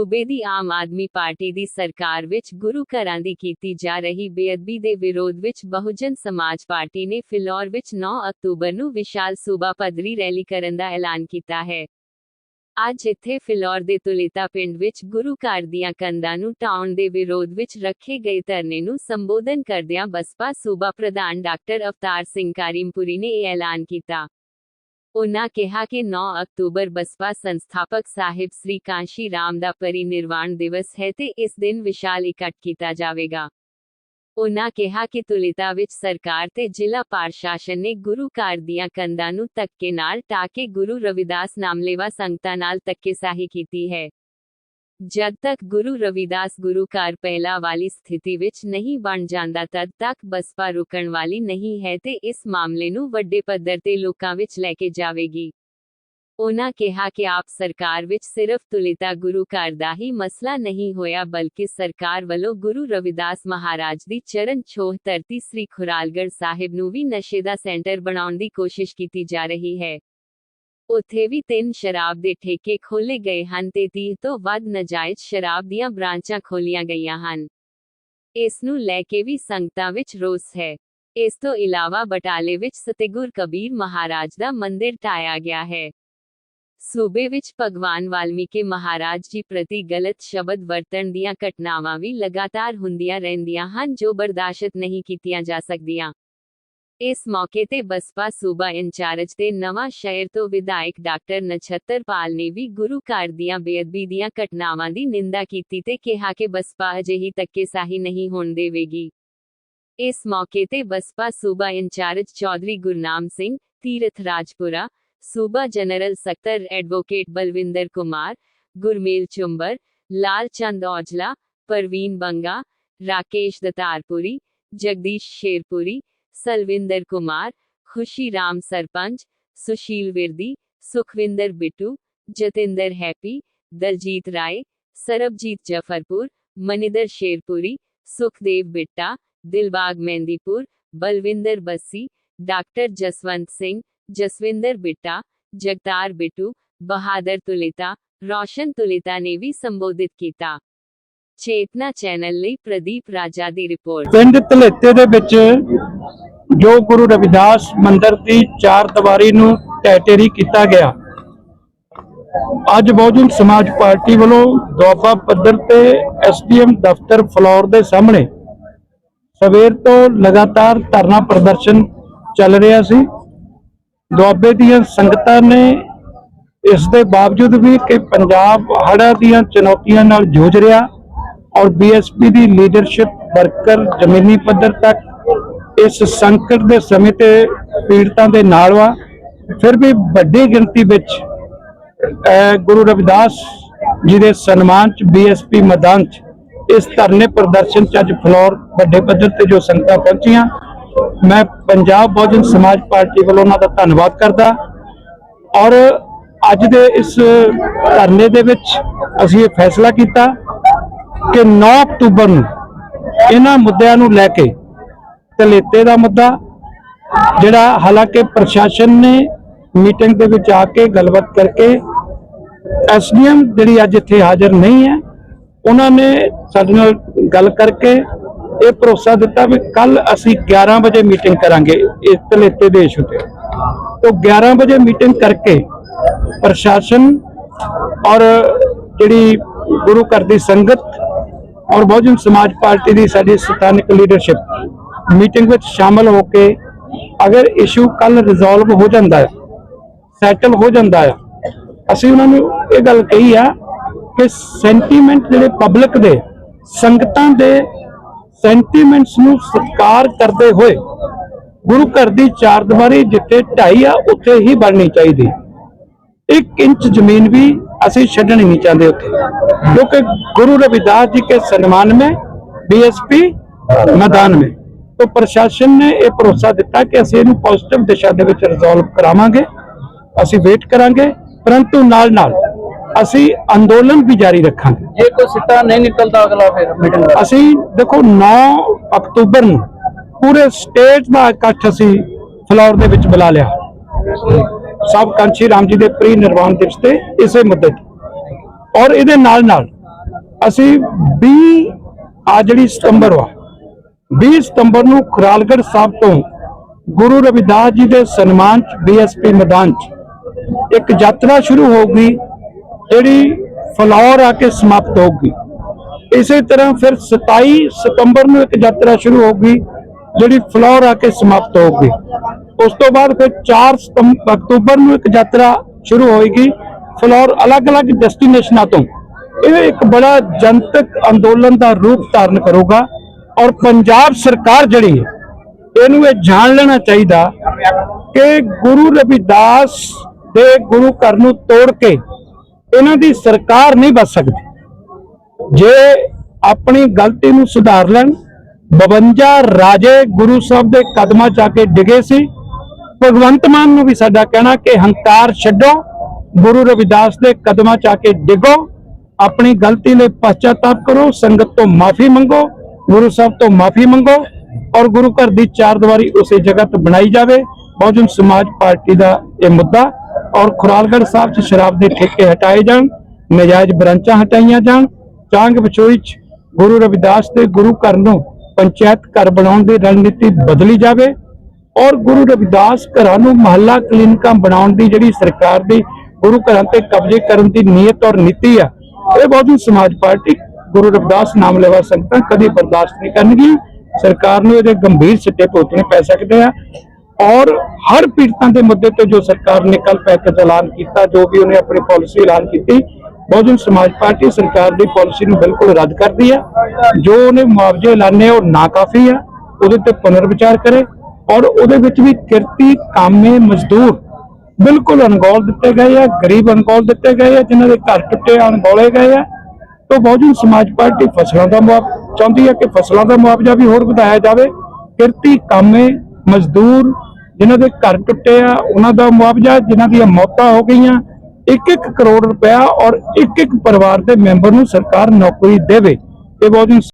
ਸੂਬੇ ਦੀ ਆਮ ਆਦਮੀ ਪਾਰਟੀ ਦੀ ਸਰਕਾਰ ਵਿੱਚ ਗੁਰੂ ਘਰਾਂ ਦੀ ਕੀਤੀ ਜਾ ਰਹੀ ਬੇਅਦਬੀ ਦੇ ਵਿਰੋਧ ਵਿੱਚ ਬਹੁਜਨ ਸਮਾਜ ਪਾਰਟੀ ਨੇ ਫਿਲੌਰ ਵਿੱਚ 9 ਅਕਤੂਬਰ ਨੂੰ ਵਿਸ਼ਾਲ ਸੂਬਾ ਪੱਧਰੀ ਰੈਲੀ ਕਰਨ ਦਾ ਐਲਾਨ ਕੀਤਾ ਹੈ। ਅੱਜ ਇੱਥੇ ਫਿਲੌਰ ਦੇ ਤੁਲਿਤਾ ਪਿੰਡ ਵਿੱਚ ਗੁਰੂ ਘਰ ਦੀਆਂ ਕੰਧਾਂ ਨੂੰ ਢਾਉਣ ਦੇ ਵਿਰੋਧ ਵਿੱਚ ਰੱਖੇ ਗਏ ਧਰਨੇ ਨੂੰ ਸੰਬੋਧਨ ਕਰਦਿਆਂ ਬਸਪਾ ਸੂਬਾ ਪ੍ਰਧਾਨ ਡਾਕਟਰ ਅਵਤਾਰ ਸਿੰਘ ਕਾਰਿਮਪੁਰੀ ਨੇ ਇਹ ਐਲਾਨ ਕੀਤਾ। ਉਨ੍ਹਾਂ ਕਿਹਾ ਕਿ 9 ਅਕਤੂਬਰ ਬਸਪਾ ਸੰਸਥਾਪਕ ਸਾਹਿਬ ਸ੍ਰੀ ਕਾਂਸ਼ੀ ਰਾਮ ਦਾ ਪਰਿਨਿਰਵਾਣ ਦਿਵਸ ਹੈ ਤੇ ਇਸ ਦਿਨ ਵਿਸ਼ਾਲ ਇਕੱਠ ਕੀਤਾ ਜਾਵੇਗਾ। ਉਨ੍ਹਾਂ ਕਿਹਾ ਕਿ ਤੁਲਿਤਾ ਵਿੱਚ ਸਰਕਾਰ ਤੇ ਜ਼ਿਲ੍ਹਾ ਪ੍ਰਸ਼ਾਸਨ ਨੇ ਗੁਰੂ ਘਰ ਦੀਆਂ ਕੰਧਾਂ ਨੂੰ ਧੱਕੇ ਨਾਲ ਢਾਹ ਕੇ ਗੁਰੂ ਰਵਿਦਾਸ ਨਾਮਲੇਵਾ ਸੰਗਤਾਂ ਨਾਲ ਧੱਕੇਸ਼ਾਹੀ ਕੀਤੀ ਹੈ। ਜਦ ਤੱਕ ਗੁਰੂ ਰਵਿਦਾਸ ਗੁਰੂ ਘਰ ਪਹਿਲਾ ਵਾਲੀ ਸਥਿਤੀ ਵਿੱਚ ਨਹੀਂ ਬਣ ਜਾਂਦਾ ਤਦ ਤੱਕ ਬਸਪਾ ਰੁਕਣ ਵਾਲੀ ਨਹੀਂ ਹੈ ਤੇ ਇਸ ਮਾਮਲੇ ਨੂੰ ਵੱਡੇ ਪੱਧਰ ਤੇ ਲੋਕਾਂ ਵਿੱਚ ਲੈ ਕੇ ਜਾਵੇਗੀ। ਉਹਨਾਂ ਕਿਹਾ ਕਿ ਆਪ ਸਰਕਾਰ ਵਿੱਚ ਸਿਰਫ ਤੁਲਿਤਾ ਗੁਰੂ ਘਰ ਦਾ ਹੀ ਮਸਲਾ ਨਹੀਂ ਹੋਇਆ ਬਲਕਿ ਸਰਕਾਰ ਵੱਲੋਂ ਗੁਰੂ ਰਵਿਦਾਸ ਮਹਾਰਾਜ ਦੀ ਚਰਨ ਛੋਹ ਧਰਤੀ ਸ੍ਰੀ ਖੁਰਾਲਗੜ੍ਹ ਸਾਹਿਬ ਨੂੰ ਵੀ ਨਸ਼ੇ ਦਾ ਸੈਂਟਰ ਬਣਾਉਣ ਦੀ ਕੋਸ਼ਿਸ਼ ਕੀਤੀ ਜਾ ਰਹੀ ਹੈ। ਉੱਥੇ ਵੀ ਤਿੰਨ ਸ਼ਰਾਬ ਦੇ ਠੇਕੇ ਖੋਲੇ ਗਏ ਹਨ ਤੇ 30 ਤੋਂ ਵੱਧ ਨਜਾਇਜ਼ ਸ਼ਰਾਬ ਦੀਆਂ ਬ੍ਰਾਂਚਾਂ ਖੋਲੀਆਂ ਗਈਆਂ ਹਨ। ਇਸ ਨੂੰ ਲੈ ਕੇ ਵੀ ਸੰਗਤਾਂ ਵਿੱਚ ਰੋਸ ਹੈ। ਇਸ ਤੋਂ ਇਲਾਵਾ ਬਟਾਲੇ ਵਿੱਚ ਸਤਿਗੁਰ ਕਬੀਰ ਮਹਾਰਾਜ ਦਾ ਮੰਦਿਰ ਢਾਇਆ ਗਿਆ ਹੈ। ਸੂਬੇ ਵਿੱਚ ਭਗਵਾਨ ਵਾਲਮੀਕੀ ਮਹਾਰਾਜ ਜੀ ਪ੍ਰਤੀ ਗਲਤ ਸ਼ਬਦ ਵਰਤਣ ਦੀਆਂ ਘਟਨਾਵਾਂ ਵੀ ਲਗਾਤਾਰ ਹੁੰਦੀਆਂ ਰਹਿੰਦੀਆਂ ਹਨ ਜੋ ਬਰਦਾਸ਼ਤ ਨਹੀਂ ਕੀਤੀਆਂ ਜਾ ਸਕਦੀਆਂ। ਇਸ ਮੌਕੇ ਤੇ ਬਸਪਾ ਸੂਬਾ ਇੰਚਾਰਜ ਤੇ ਨਵਾਂ ਸ਼ਹਿਰ ਤੋਂ ਵਿਧਾਇਕ ਡਾਕਟਰ ਨਛੱਤਰਪਾਲ ਨੇ ਵੀ ਗੁਰੂ ਘਰ ਦੀਆਂ ਬੇਅਦਬੀ ਦੀਆਂ ਘਟਨਾਵਾਂ ਦੀ ਨਿੰਦਾ ਕੀਤੀ ਤੇ ਕਿਹਾ ਕਿ ਬਸਪਾ ਅਜਿਹੀ ਧੱਕੇਸ਼ਾਹੀ ਨਹੀਂ ਹੋਣ ਦੇਵੇਗੀ ਇਸ ਮੌਕੇ ਤੇ ਬਸਪਾ ਸੂਬਾ ਇੰਚਾਰਜ ਚੌਧਰੀ ਗੁਰਨਾਮ ਸਿੰਘ ਤੀਰਥ ਰਾਜਪੁਰਾ ਸੂਬਾ ਜਨਰਲ ਸਕੱਤਰ advocate Balwinder Kumar Gurmel Chumber Lal Chand Aujla Parveen Banga Rakesh Datarpuri Jagdish Sherpuri Salwinder Kumar Khushi Ram sarpanch Sushil Virdi Sukhwinder Bittu Jatinder Happy Daljit Rai Sarbjit Jafarpur Maninder Sherpuri Sukhdev Bitta Dilbagh Mahindipur Balwinder Bassi doctor Jaswant Singh Jaswinder Bitta Jagtar Bittu Bahadur Tulita Roshan Tulita ਨੇ ਵੀ ਸੰਬੋਧਿਤ ਕੀਤਾ ਚੇਤਨਾ channel ਲਈ ਪ੍ਰਦੀਪ ਰਾਜਾ ਦੀ report. ਪਿੰਡ ਧਲੇਤੇ ਦੇ ਵਿੱਚ ਜੋ ਗੁਰੂ ਰਵਿਦਾਸ ਮੰਦਿਰ ਦੀ ਚਾਰ ਦੀਵਾਰੀ ਨੂੰ ਟੈਟੇਰੀ ਕੀਤਾ ਗਿਆ। ਅੱਜ ਬਹੁਜਨ ਸਮਾਜ ਪਾਰਟੀ ਵੱਲੋਂ ਦੁਆਬਾ ਪੱਧਰ ਤੇ ਐਸਡੀਐਮ ਦਫ਼ਤਰ ਫਲੋਰ ਦੇ ਸਾਹਮਣੇ ਸਵੇਰ ਤੋਂ ਲਗਾਤਾਰ ਧਰਨਾ ਪ੍ਰਦਰਸ਼ਨ ਚੱਲ ਰਿਹਾ ਸੀ। ਦੁਆਬੇ ਦੀਆਂ ਸੰਗਤਾਂ ਨੇ ਇਸ ਦੇ ਬਾਵਜੂਦ ਵੀ ਕਿ ਪੰਜਾਬ ਹੜ੍ਹਾਂ ਦੀਆਂ ਚੁਣੌਤੀਆਂ ਨਾਲ ਜੂਝ ਰਿਹਾ। ਔਰ ਬੀਐਸਪੀ ਦੀ ਲੀਡਰਸ਼ਿਪ ਵਰਕਰ ਜ਼ਮੀਨੀ ਪੱਧਰ ਤੱਕ ਇਸ ਸੰਕਟ ਦੇ ਸਮੇਂ ਤੇ ਪੀੜਤਾਂ ਦੇ ਨਾਲ ਵਾ। ਫਿਰ ਵੀ ਵੱਡੀ ਗਿਣਤੀ ਵਿੱਚ ਗੁਰੂ ਰਵਿਦਾਸ ਜੀ ਦੇ ਸਨਮਾਨ ਚ ਬੀਐਸਪੀ ਮੈਦਾਨ ਚ ਇਸ ਧਰਨੇ ਪ੍ਰਦਰਸ਼ਨ ਚ ਅੱਜ ਫਲੋਰ ਵੱਡੇ ਪੱਧਰ ਤੇ ਜੋ ਸੰਗਤਾਂ ਪਹੁੰਚੀਆਂ। ਮੈਂ ਪੰਜਾਬ ਬਹੁਜਨ ਸਮਾਜ ਪਾਰਟੀ ਵੱਲੋਂ ਉਹਨਾਂ ਦਾ ਧੰਨਵਾਦ ਕਰਦਾ। ਔਰ ਅੱਜ ਦੇ ਇਸ ਧਰਨੇ ਦੇ ਵਿੱਚ ਅਸੀਂ ਇਹ ਫੈਸਲਾ ਕੀਤਾ ਕਿ 9 ਅਕਤੂਬਰ ਨੂੰ ਇਹਨਾਂ ਮੁੱਦਿਆਂ ਨੂੰ ਲੈ ਕੇ ਤਲੇਤੇ ਦਾ ਮੁੱਦਾ, ਜਿਹੜਾ ਹਾਲਾਂਕਿ ਪ੍ਰਸ਼ਾਸਨ ਨੇ ਮੀਟਿੰਗ ਦੇ ਵਿੱਚ ਆ ਕੇ ਗੱਲਬਾਤ ਕਰਕੇ ਐਸਡੀਐਮ ਜਿਹੜੀ ਅੱਜ ਇੱਥੇ ਹਾਜ਼ਰ ਨਹੀਂ ਹੈ, ਉਹਨਾਂ ਨੇ ਸਾਡੇ ਨਾਲ ਗੱਲ ਕਰਕੇ ਇਹ ਭਰੋਸਾ ਦਿੱਤਾ ਵੀ ਕੱਲ ਅਸੀਂ 11 ਵਜੇ ਮੀਟਿੰਗ ਕਰਾਂਗੇ ਇਸ ਤਲੇਤੇ ਦੇ ਇਸ਼ੂ ਤੇ। ਤੋਂ 11 ਵਜੇ ਮੀਟਿੰਗ ਕਰਕੇ ਪ੍ਰਸ਼ਾਸਨ ਔਰ ਜਿਹੜੀ ਗੁਰੂ ਘਰ ਦੀ ਸੰਗਤ ਔਰ ਬਹੁਜਨ ਸਮਾਜ ਪਾਰਟੀ ਦੀ ਸਾਡੀ ਸਥਾਨਕ ਲੀਡਰਸ਼ਿਪ ਮੀਟਿੰਗ ਵਿੱਚ ਸ਼ਾਮਲ ਹੋ ਕੇ ਅਗਰ ਇਸ਼ੂ ਕੱਲ ਰਿਜ਼ੋਲਵ ਹੋ ਜਾਂਦਾ ਹੈ ਸੈਟਲ ਹੋ ਜਾਂਦਾ ਹੈ, ਅਸੀਂ ਉਹਨਾਂ ਨੂੰ ਇਹ ਗੱਲ ਕਹੀ ਆ ਕਿ ਸੈਂਟੀਮੈਂਟ ਜਿਹੜੇ ਪਬਲਿਕ ਦੇ, ਸੰਗਤਾਂ ਦੇ ਸੈਂਟੀਮੈਂਟਸ ਨੂੰ ਸਤਿਕਾਰ ਕਰਦੇ ਹੋਏ ਗੁਰੂ ਘਰ ਦੀ ਚਾਰ ਦੀਵਾਰੀ ਜਿੱਥੇ ਢਾਈ ਆ, ਉੱਥੇ ਹੀ ਬਣਨੀ ਚਾਹੀਦੀ। 1 ਇੰਚ ਜ਼ਮੀਨ भी ਅਸੀਂ ਛੱਡਣੀ ਨਹੀਂ ਚਾਹੁੰਦੇ ਉੱਥੇ। क्योंकि गुरु रविदास जी के सम्मान में बीएसपी ਮੈਦਾਨ में तो ਪ੍ਰਸ਼ਾਸਨ ਨੇ ਇਹ ਭਰੋਸਾ ਦਿੱਤਾ ਕਿ ਅਸੀਂ ਇਹਨੂੰ ਪੋਜ਼ਿਟਿਵ ਦਿਸ਼ਾ ਦੇ ਵਿੱਚ ਰਿਜ਼ੋਲਵ ਕਰਾਵਾਂਗੇ ਅਸੀਂ ਵੇਟ ਕਰਾਂਗੇ ਪਰੰਤੂ ਨਾਲ ਨਾਲ ਅਸੀਂ ਅੰਦੋਲਨ ਵੀ ਜਾਰੀ ਰੱਖਾਂਗੇ। ਜੇ ਕੋਈ ਸਿੱਟਾ ਨਹੀਂ ਨਿਕਲਦਾ ਅਗਲਾ ਫਿਰ ਮੀਟਿੰਗ ਅਸੀਂ ਦੇਖੋ 9 ਅਕਤੂਬਰ ਨੂੰ ਪੂਰੇ ਸਟੇਟ ਦਾ ਇਕੱਠ ਅਸੀਂ ਫਲੋਰ ਦੇ ਵਿੱਚ ਬੁਲਾ ਲਿਆ। ਸਭ ਕਾਂਚੀ ਰਾਮ ਜੀ ਦੇ ਪ੍ਰੀ ਨਿਰਵਾਣ ਦਿਵਸ ਤੇ ਇਸੇ ਮੁੱਦੇ ਤੇ। ਔਰ ਇਹਦੇ ਨਾਲ ਨਾਲ ਅਸੀਂ 20 ਆ ਜਿਹੜੀ ਸਤੰਬਰ ਵਾ 20 ਸਤੰਬਰ ਨੂੰ ਖੁਰਾਲਗੜ੍ਹ ਸਾਹਿਬ ਤੋਂ ਗੁਰੂ ਰਵਿਦਾਸ ਜੀ ਦੇ ਸਨਮਾਨ ਚ ਬੀਐਸਪੀ ਮੈਦਾਨ ਚ ਇੱਕ ਯਾਤਰਾ ਸ਼ੁਰੂ ਹੋਊਗੀ, ਜਿਹੜੀ ਫਲੌਰ ਆ ਕੇ ਸਮਾਪਤ ਹੋਊਗੀ। ਇਸੇ ਤਰ੍ਹਾਂ ਫਿਰ 27 ਸਤੰਬਰ ਨੂੰ ਇੱਕ ਯਾਤਰਾ ਸ਼ੁਰੂ ਹੋਊਗੀ, ਜਿਹੜੀ ਫਲੌਰ ਆ ਕੇ ਸਮਾਪਤ ਹੋਊਗੀ। ਉਸ ਤੋਂ ਬਾਅਦ ਫਿਰ 4 ਸਤੰਬ- ਅਕਤੂਬਰ ਨੂੰ ਇੱਕ ਯਾਤਰਾ ਸ਼ੁਰੂ ਹੋਏਗੀ ਫਲੌਰ ਅਲੱਗ-ਅਲੱਗ ਡੈਸਟੀਨੇਸ਼ਨਾਂ ਤੋਂ। ਇਹ ਇੱਕ ਬੜਾ ਜਨਤਕ ਅੰਦੋਲਨ ਦਾ ਰੂਪ ਧਾਰਨ ਕਰੂਗਾ ਔਰ ਪੰਜਾਬ ਸਰਕਾਰ ਜਿਹੜੀ ਹੈ, ਇਹਨੂੰ ਇਹ ਜਾਣ ਲੈਣਾ ਚਾਹੀਦਾ ਕਿ ਗੁਰੂ ਰਵਿਦਾਸ ਦੇ ਗੁਰੂ ਘਰ ਨੂੰ ਤੋੜ ਕੇ ਇਹਨਾਂ ਦੀ ਸਰਕਾਰ ਨਹੀਂ ਬਚ ਸਕਦੀ। ਜੇ ਆਪਣੀ ਗਲਤੀ ਨੂੰ ਸੁਧਾਰ ਲੈਣ 52 ਰਾਜੇ ਗੁਰੂ ਸਾਹਿਬ ਦੇ ਕਦਮਾਂ 'ਚ ਆ ਕੇ ਡਿਗੇ ਸੀ ਭਗਵੰਤ ਮਾਨ ਨੂੰ ਵੀ ਸਾਡਾ ਕਹਿਣਾ ਕਿ ਹੰਕਾਰ ਛੱਡੋ, ਗੁਰੂ ਰਵਿਦਾਸ ਦੇ ਕਦਮਾਂ 'ਚ ਆ ਕੇ ਡਿਗੋ, ਆਪਣੀ ਗਲਤੀ ਲਈ ਪਛਤਾਪ ਕਰੋ, ਸੰਗਤ ਤੋਂ ਮਾਫੀ ਮੰਗੋ, ਗੁਰੂ ਸਾਹਿਬ ਤੋਂ ਮਾਫੀ ਮੰਗੋ ਔਰ ਗੁਰੂ ਘਰ ਦੀ ਚਾਰ ਦੀਵਾਰੀ ਉਸੇ ਜਗ੍ਹਾ ਤੇ ਬਣਾਈ ਜਾਵੇ। ਬਹੁਜਨ ਸਮਾਜ ਪਾਰਟੀ ਦਾ ਇਹ ਮੁੱਦਾ ਔਰ ਖੁਰਾਲਗੜ ਸਾਹਿਬ 'ਚ ਸ਼ਰਾਬ ਦੇ ਠੇਕੇ ਹਟਾਏ ਜਾਣ, ਨਜਾਇਜ਼ ਬ੍ਰਾਂਚਾਂ ਹਟਾਈਆਂ ਜਾਣ, ਚਾਂਗ ਵਿਚੋਈ 'ਚ ਗੁਰੂ ਰਵਿਦਾਸ ਦੇ ਗੁਰੂ ਘਰ ਨੂੰ ਪੰਚਾਇਤ ਘਰ ਬਣਾਉਣ ਦੀ ਰਣਨੀਤੀ ਬਦਲੀ ਜਾਵੇ। ਔਰ ਗੁਰੂ ਰਵਿਦਾਸ ਘਰਾਂ ਨੂੰ ਮਹੱਲਾ ਕਲੀਨਿਕਾਂ ਬਣਾਉਣ ਦੀ ਜਿਹੜੀ ਸਰਕਾਰ ਦੀ ਗੁਰੂ ਘਰਾਂ ਤੇ ਕਬਜ਼ੇ ਕਰਨ ਦੀ ਨੀਅਤ ਔਰ ਨੀਤੀ ਆ, ਇਹ ਬਹੁਜਨ ਸਮਾਜ ਪਾਰਟੀ ਗੁਰੂ ਰਵਿਦਾਸ ਨਾਮ ਲੈਵਾ ਸੰਗਤਾਂ ਕਦੀ ਬਰਦਾਸ਼ਤ ਨਹੀਂ ਕਰਨਗੀਆਂ ਸਰਕਾਰ ਨੂੰ ਇਹਦੇ ਗੰਭੀਰ ਸਿੱਟੇ ਭੁਗਤਣੇ ਪੈ ਸਕਦੇ ਆ ਔਰ ਹਰ ਪੀੜਤਾਂ ਦੇ ਮੁੱਦੇ ਤੇ ਜੋ ਸਰਕਾਰ ਨੇ ਕੱਲ ਪੈਕੇਜ ਐਲਾਨ ਕੀਤਾ, ਜੋ ਵੀ ਉਹਨੇ ਆਪਣੀ ਪਾਲਿਸੀ ਐਲਾਨ ਕੀਤੀ ਬਹੁਜਨ ਸਮਾਜ ਪਾਰਟੀ ਸਰਕਾਰ ਦੀ ਪਾਲਿਸੀ ਨੂੰ ਬਿਲਕੁਲ ਰੱਦ ਕਰਦੀ ਹੈ ਜੋ ਉਹਨੇ ਮੁਆਵਜ਼ੇ ਐਲਾਨੇ ਉਹ ਨਾਕਾਫੀ ਆ, ਉਹਦੇ ਤੇ ਪੁਨਰ ਵਿਚਾਰ ਕਰੇ। ਔਰ ਉਹਦੇ ਵਿੱਚ ਵੀ ਕਿਰਤੀ ਕਾਮੇ ਮਜ਼ਦੂਰ ਬਿਲਕੁਲ ਅਣਗੌਲ ਦਿੱਤੇ ਗਏ ਆ ਗਰੀਬ ਅਣਗੌਲ ਦਿੱਤੇ ਗਏ ਆ ਜਿਨ੍ਹਾਂ ਦੇ ਘਰ ਟੁੱਟੇ ਆ, ਗਏ ਆ। ਤੋਂ ਬਹੁਜਨ ਸਮਾਜ ਪਾਰਟੀ ਫਸਲਾਂ ਦਾ ਮੁਆਵਜ਼ਾ ਚਾਹੁੰਦੀ ਹੈ ਕਿ ਫਸਲਾਂ ਦਾ ਮੁਆਵਜ਼ਾ ਵੀ ਹੋਰ ਵਧਾਇਆ ਜਾਵੇ। ਕਿਰਤੀ ਕਾਮੇ ਮਜ਼ਦੂਰ ਜਿਨ੍ਹਾਂ ਦੇ ਘਰ ਟੁੱਟੇ ਆ ਉਹਨਾਂ ਦਾ ਮੁਆਵਜ਼ਾ ਜਿਨ੍ਹਾਂ ਦੀਆਂ ਮੌਤਾਂ ਹੋ ਗਈਆਂ 1-1 ਕਰੋੜ ਰੁਪਇਆ ਔਰ ਇੱਕ ਇੱਕ ਪਰਿਵਾਰ ਦੇ ਮੈਂਬਰ ਨੂੰ ਸਰਕਾਰ ਨੌਕਰੀ ਦੇਵੇ। ਇਹ ਬਹੁਜਨ